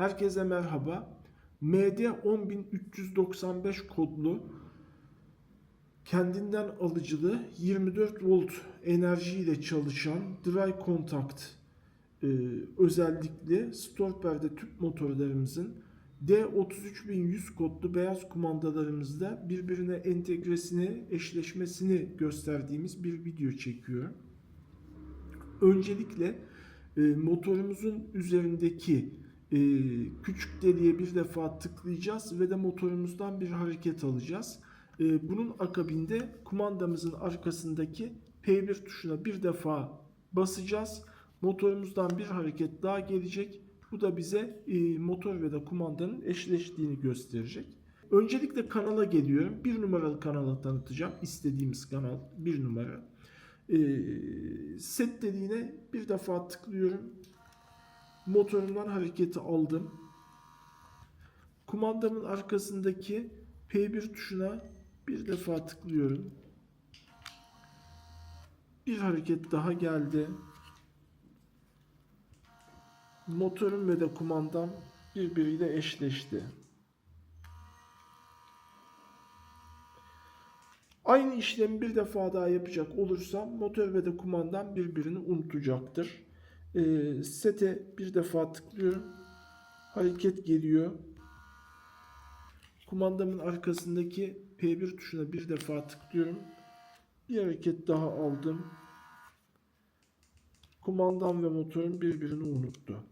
Herkese merhaba. MD 10395 kodlu kendinden alıcılı 24 volt enerjiyle çalışan dry contact e, özellikli store perde tüp motorlarımızın D33100 kodlu beyaz kumandalarımızda birbirine entegresini, eşleşmesini gösterdiğimiz bir video çekiyorum. Öncelikle e, motorumuzun üzerindeki e, küçük deliğe bir defa tıklayacağız ve de motorumuzdan bir hareket alacağız. E, bunun akabinde kumandamızın arkasındaki P1 tuşuna bir defa basacağız. Motorumuzdan bir hareket daha gelecek. Bu da bize e, motor ve de kumandanın eşleştiğini gösterecek. Öncelikle kanala geliyorum. Bir numaralı kanala tanıtacağım. İstediğimiz kanal bir numara. E, set dediğine bir defa tıklıyorum. Motorumdan hareketi aldım. Kumandamın arkasındaki P1 tuşuna bir defa tıklıyorum. Bir hareket daha geldi. Motorum ve de kumandam birbiriyle eşleşti. Aynı işlemi bir defa daha yapacak olursam motor ve de kumandam birbirini unutacaktır. Ee, sete bir defa tıklıyorum. Hareket geliyor. Kumandamın arkasındaki P1 tuşuna bir defa tıklıyorum. Bir hareket daha aldım. Kumandam ve motorum birbirini unuttu.